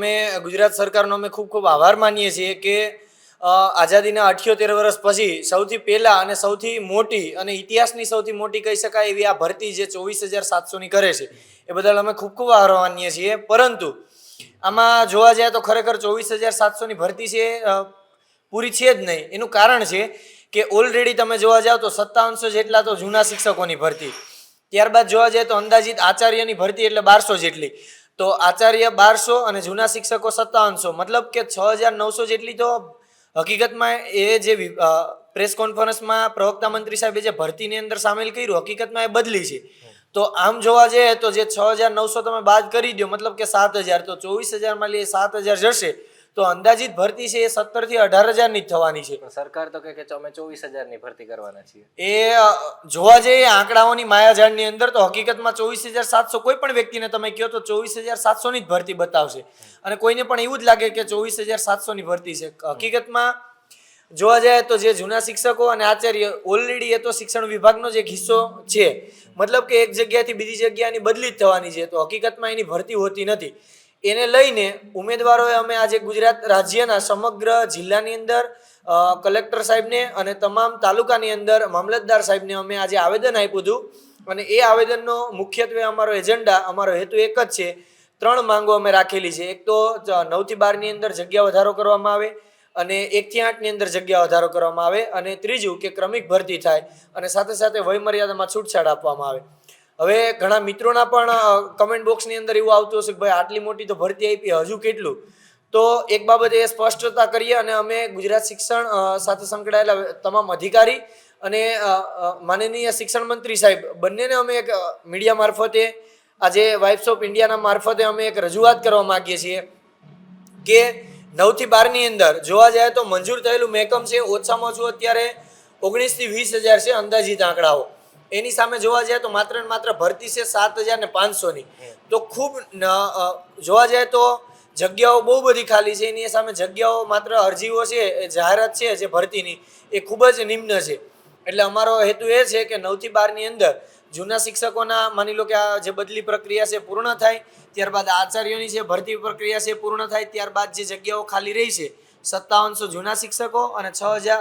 અમે ગુજરાત સરકારનો અમે ખૂબ ખૂબ આભાર માનીએ છીએ કે આઝાદીના અઠ્યોતેર વર્ષ પછી સૌથી પહેલા અને સૌથી મોટી અને ઇતિહાસની સૌથી મોટી કહી શકાય એવી આ ભરતી જે ચોવીસ હજાર સાતસોની કરે છે, એ બદલ અમે ખૂબ ખૂબ આભાર માનીએ છીએ. પરંતુ આમાં જોવા જાય તો ખરેખર ચોવીસ હજાર સાતસોની ભરતી છે પૂરી છે જ નહીં. એનું કારણ છે કે ઓલરેડી તમે જોવા જાઓ તો સત્તાવનસો જેટલા તો જૂના શિક્ષકોની ભરતી. ત્યારબાદ જોવા જાય તો અંદાજિત આચાર્યની ભરતી એટલે બારસો જેટલી. તો આચાર્ય બારસો અને જૂના શિક્ષકો સત્તાવનસો. મતલબ કે છ હજાર નવસો જેટલી તો હકીકતમાં એ જે પ્રેસ કોન્ફરન્સમાં પ્રવક્તા મંત્રી સાહેબે જે ભરતીની અંદર સામેલ કર્યું, હકીકતમાં એ બદલી છે. તો આમ જોવા જઈએ તો જે છ હજાર નવસો તમે બાદ કરી દો મતલબ કે સાત હજાર. તો ચોવીસ હજારમાં લઈએ સાત હજાર જશે. તો અંદાજિત ભરતી છે એ સત્તરથી અઢાર હજારની જ થવાની છે. પણ સરકાર તો કહે કે અમે ચોવીસ હજારની ભરતી કરવાના છીએ. એ જોવા જઈએ આંકડાઓની માયાજાળની અંદર તો હકીકતમાં ચોવીસ હજાર સાતસો કોઈ પણ વ્યક્તિને તમે કહો તો ચોવીસ હજાર સાતસોની જ ભરતી બતાવશે. અને કોઈને પણ એવું જ લાગે કે ચોવીસ હજાર સાતસોની ભરતી છે. હકીકતમાં જોવા જાય તો જે જૂના શિક્ષકો અને આચાર્ય ઓલરેડી એ તો શિક્ષણ વિભાગનો જે હિસ્સો છે. મતલબ કે એક જગ્યાથી બીજી જગ્યાની બદલી જ થવાની છે. તો હકીકતમાં એની ભરતી હોતી નથી. એને લઈને ઉમેદવારોએ અમે આજે ગુજરાત રાજ્યના સમગ્ર જિલ્લાની અંદર કલેક્ટર સાહેબને અને તમામ તાલુકાની અંદર મામલતદાર સાહેબને અમે આજે આવેદન આપ્યું હતું. અને એ આવેદનનો મુખ્યત્વે અમારો એજન્ડા, અમારો હેતુ એક જ છે, ત્રણ માંગો અમે રાખેલી છે. એક તો નવથી બારની અંદર જગ્યા વધારો કરવામાં આવે અને એકથી આઠની અંદર જગ્યા વધારો કરવામાં આવે અને ત્રીજું કે ક્રમિક ભરતી થાય અને સાથે સાથે વયમર્યાદામાં છૂટછાટ આપવામાં આવે. હવે ઘણા મિત્રોના પણ કમેન્ટ બોક્સની અંદર એવું આવતું હશે કે ભાઈ આટલી મોટી તો ભરતી આપી, હજુ કેટલું? તો એક બાબતે એ સ્પષ્ટતા કરીએ અને અમે ગુજરાત શિક્ષણ સાથે સંકળાયેલા તમામ અધિકારી અને માનનીય શિક્ષણ મંત્રી સાહેબ, બંનેને અમે એક મીડિયા મારફતે, આજે વાઇફ્સ ઓફ ઇન્ડિયાના મારફતે અમે એક રજૂઆત કરવા માગીએ છીએ કે નવથી બારની અંદર જોવા જાય તો મંજૂર થયેલું મેકમ છે, ઓછામાં ઓછું અત્યારે ઓગણીસથી વીસ હજાર છે અંદાજિત આંકડાઓ. એની સામે જોવા જાય તો માત્ર ને માત્ર ભરતી છે સાત હજાર ને પાંચસોની તો ખૂબ જોવા જાય તો જગ્યાઓ બહુ બધી ખાલી છે. એની સામે જગ્યાઓ માત્ર અરજીઓ છે જાહેરાત છે જે ભરતીની એ ખૂબ જ નિમ્ન છે. એટલે અમારો હેતુ એ છે કે નવથી બારની અંદર જૂના શિક્ષકોના માની લો કે આ જે બદલી પ્રક્રિયા છે પૂર્ણ થાય ત્યારબાદ આચાર્યોની જે ભરતી પ્રક્રિયા છે પૂર્ણ થાય ત્યારબાદ જે જગ્યાઓ ખાલી રહી છે સત્તાવનસો જૂના શિક્ષકો અને છ હજાર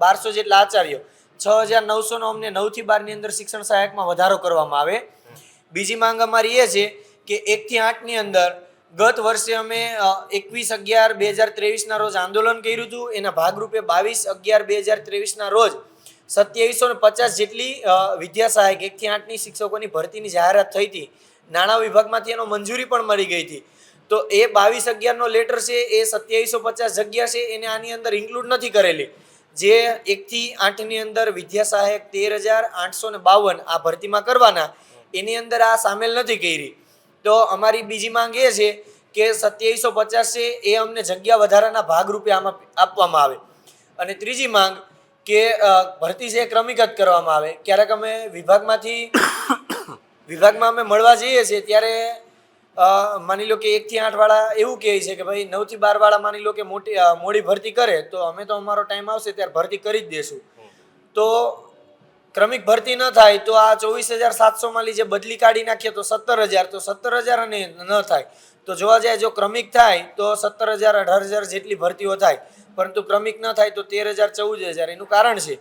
બારસો જેટલા આચાર્યો. છ હજાર નવસોનો અમને નવથી બારની અંદર શિક્ષણ સહાયકમાં વધારો કરવામાં આવે. બીજી માંગ અમારી એ છે કે એકથી આઠની અંદર ગત વર્ષે અમે એકવીસ અગિયાર બે હજાર ત્રેવીસના રોજ આંદોલન કર્યું હતું. એના ભાગરૂપે બાવીસ અગિયાર બે હજાર ત્રેવીસના રોજ સત્યાવીસો ને પચાસ જેટલી વિદ્યા સહાયક એકથી આઠની શિક્ષકોની ભરતીની જાહેરાત થઈ હતી. નાણાં વિભાગમાંથી એનો મંજૂરી પણ મળી ગઈ હતી. તો એ બાવીસ અગિયારનો લેટર છે, એ સત્યાવીસો પચાસ જગ્યા છે, એને આની અંદર ઇન્ક્લુડ નથી કરેલી. જે એકથી આઠની અંદર વિદ્યા સહાયક તેર હજાર આઠસો ને બાવન આ ભરતીમાં કરવાના, એની અંદર આ સામેલ નથી કરી. તો અમારી બીજી માંગ એ છે કે સત્યાવીસો પચાસ છે એ અમને જગ્યા વધારાના ભાગરૂપે આમાં આપવામાં આવે. અને ત્રીજી માંગ કે ભરતી છે ક્રમિક જ કરવામાં આવે. ક્યારેક અમે વિભાગમાંથી, વિભાગમાં અમે મળવા જઈએ છીએ ત્યારે માની લો કે એકથી આઠ વાળા એવું કહે છે કે ભાઈ નવથી બાર વાળા માની લો કે મોટી મોડી ભરતી કરે, તો અમે તો અમારો ટાઈમ આવશે ત્યારે ભરતી કરી જ દેશું. તો ક્રમિક ભરતી ન થાય તો આ ચોવીસ હજાર સાતસોમાં જે બદલી કાઢી નાખીએ તો સત્તર હજાર, તો સત્તર હજાર અને ન થાય. તો જોવા જાય જો ક્રમિક થાય તો સત્તર હજાર, અઢાર હજાર જેટલી ભરતીઓ થાય. પરંતુ ક્રમિક ન થાય તો તેર હજાર, ચૌદ હજાર એનું કારણ છે.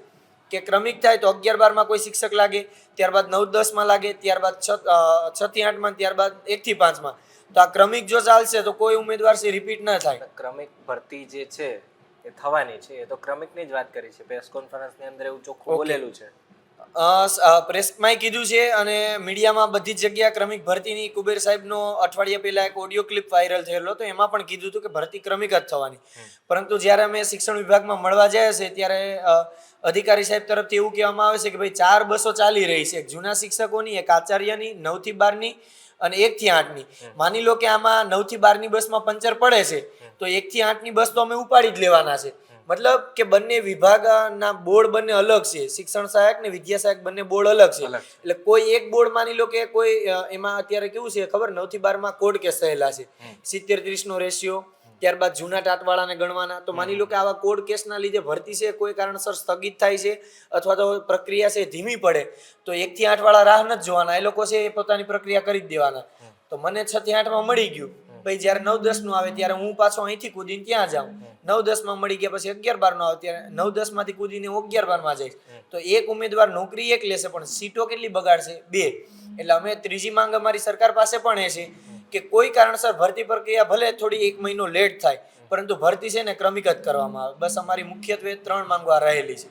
કે ક્રમિક થાય તો અગિયાર બારમાં કોઈ શિક્ષક લાગે ત્યારબાદ નવ દસમાં લાગે ત્યારબાદ છ થી આઠમાં ત્યારબાદ એકથી પાંચમાં. તો આ ક્રમિક જો ચાલશે તો કોઈ ઉમેદવાર છે રિપીટ ન થાય. ક્રમિક ભરતી જે છે એ થવાની છે એ તો ક્રમિકની જ વાત કરી છે. પ્રેસ કોન્ફરન્સની અંદર એવું ચોખ્ખું બોલેલું છે. પ્રેસમાંય કીધું છે અને મીડિયામાં બધી જ જગ્યા ક્રમિક ભરતીની કુબેર સાહેબનો અઠવાડિયા પહેલા એક ઓડિયો ક્લિપ વાયરલ થયેલો તો એમાં પણ કીધું હતું કે ભરતી ક્રમિક જ થવાની. પરંતુ જ્યારે અમે શિક્ષણ વિભાગમાં મળવા જાય છે ત્યારે અધિકારી સાહેબ તરફથી એવું કહેવામાં આવે છે કે ભાઈ ચાર બસો ચાલી રહી છે. એક જૂના શિક્ષકોની એક આચાર્યની નવથી બારની અને એકથી આઠની. માની લો કે આમાં નવથી બારની બસમાં પંચર પડે છે તો એકથી આઠની બસ તો અમે ઉપાડી જ લેવાના છે. મતલબ કે બંને વિભાગના બોર્ડ બંને અલગ છે. શિક્ષણ સહાયક ને વિદ્યા સહાયક બંને બોર્ડ અલગ છે. એટલે કોઈ એક બોર્ડ માની લો કે કોઈ એમાં અત્યારે કેવું છે ખબર? નવથી બારમાં કોડ કેસ થયેલા છે. સિત્તેર ત્રીસ નો રેશિયો ત્યારબાદ જૂના ટાટવાળાને ગણવાના. તો માની લો કે આવા કોડ કેસના લીધે ભરતી છે કોઈ કારણસર સ્થગિત થાય છે અથવા તો પ્રક્રિયા છે ધીમી પડે તો એક થી આઠ વાળા રાહ નથી જોવાના. એ લોકો છે એ પોતાની પ્રક્રિયા કરી જ દેવાના. તો મને છ થી આઠમાં મળી ગયું. પછી જ્યારે નવ દસનું આવે ત્યારે હું પાછો અહીંથી કૂદીને ત્યાં જાઉં. નવ દસમાં મળી ગયા પછી અગિયાર બાર નો આવે ત્યારે નવ દસમાંથી કૂદીને અગિયાર બારમાં જઈશ તો એક ઉમેદવાર નોકરી એક લેશે પણ સીટો કેટલી બગાડશે? બે. એટલે અમે ત્રીજી માંગ અમારી સરકાર પાસે પણ એ છે કે કોઈ કારણસર ભરતી પ્રક્રિયા ભલે થોડી એક મહિનો લેટ થાય પરંતુ ભરતી છે ને ક્રમિક જ કરવામાં આવે. બસ અમારી મુખ્યત્વે ત્રણ માંગવા રહેલી છે.